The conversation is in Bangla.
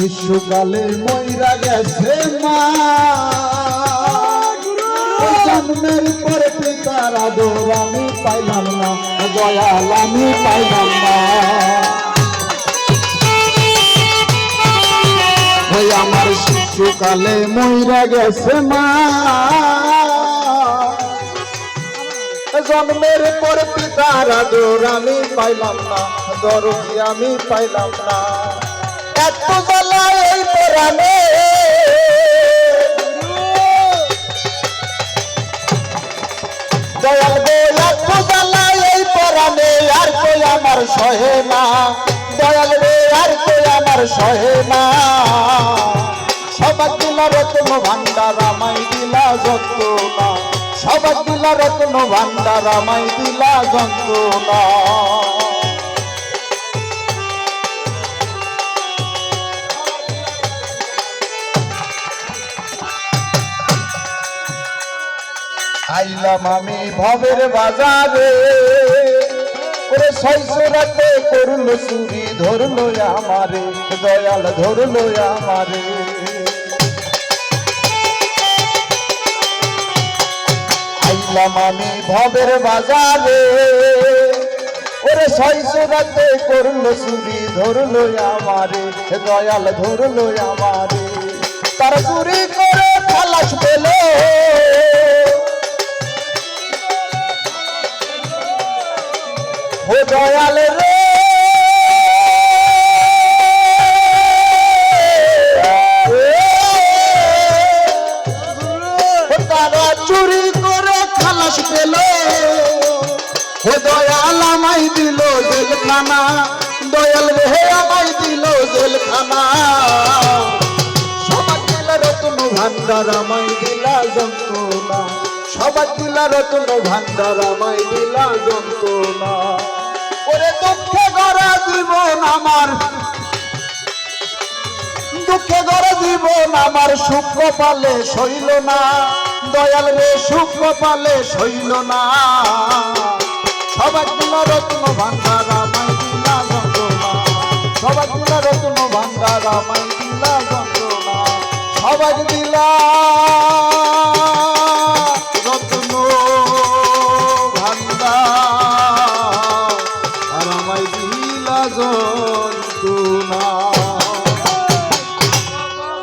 শিশুকালে ময়রা গেছে মা। জন্মের পরে পিতার আদর আমি পাইলাম না, দয়াল আমি পাইলাম না। আমার শিশুকালে ময়রা গেছে মা। জন্মের পর পিতার আদর আমি পাইলাম না, দরদি আমি পাইলাম না। এত জ্বালা এই পরাণে। দয়াল গো এত জ্বালা এই পরাণে, আর কই আমার সহে না দয়াল রে আর কই আমার সহে না সবাক দিলা রত্ন ভান্ডার আমায় দিলা যন্ত্রণা। সবাক দিলা রত্ন ভান্ডার আমায় দিলা যন্ত্রণা। আইলাম আমি ভবের বাজারে। ওরে শৈশরাতে করল চুরি ধরলো আমারে, দয়াল ধরলো আমারে। আইলাম আমি ভবের বাজারে। ওরে শৈশরাতে করল চুরি ধরলো আমারে, দয়াল ধরলো আমারে। তার চুরি করে খালাস ও দয়াল রে। তারা চুরি করে খালাস পেল। ও দয়াল আমায় দিল জেলখানা। দয়াল রে আমায় দিল জেলখানা। সবার দিলা রত্ন ভান্ডার আমায় দিলা যন্ত্রণা। সবার দিলা রত্ন ভান্ডার আমায় দিলা যন্ত্রণা। জীবন আমার। দুঃখে গড়ে জীবন আমার সুখ পালে সইল না। দয়াল রে, সুখ পালে সইল না। দিল রত্ন ভান্ডার আমায় দিলা যন্ত্রণা। দিল রত্ন ভান্ডার আমায় দিলা যন্ত্রণা। সবার দিলা জন্তু না